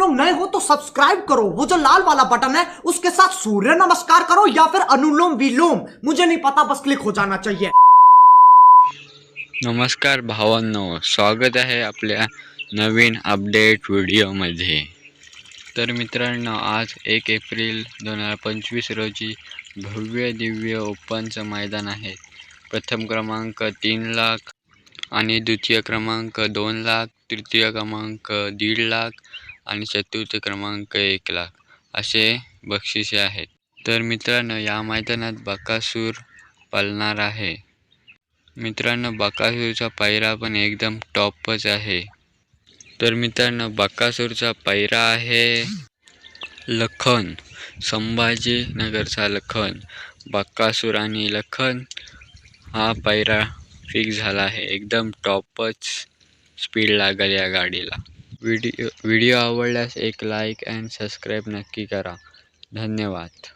लोग नए हो तो सब्सक्राइब करो। वो जो लाल वाला बटन है उसके साथ सूर्य नमस्कार करो या फिर अनुलोम विलोम। मुझे नहीं पता बस क्लिक हो जाना चाहिए। नमस्कार भावांनो स्वागत आहे आपल्या नवीन अपडेट व्हिडिओमध्ये तर मित्रांनो आज एक एप्रिल दोन हजार पंचवीस रोजी भव्य दिव्य ओपनचं मैदान आहे. प्रथम क्रमांक तीन लाख आणि द्वितीय क्रमांक दोन लाख तृतीय क्रमांक दीड लाख आणि चतुर्थ क्रमांक एक लाख असे बक्षिसे आहेत. तर मित्रांनो या मैदानात बकासूर पळणार आहे. मित्रांनो बकासूरचा पायरा पण एकदम टॉपच आहे. तर मित्रांनो बकासूरचा पायरा आहे लखन संभाजीनगरचा लखन. बक्कासूर आणि लखन हा पायरा फिक्स झाला आहे. एकदम टॉपच स्पीड लागेल या गाडीला. व्हिडिओ व्हिडिओ आवडल्यास एक लाईक अँड सबस्क्राईब नक्की करा. धन्यवाद.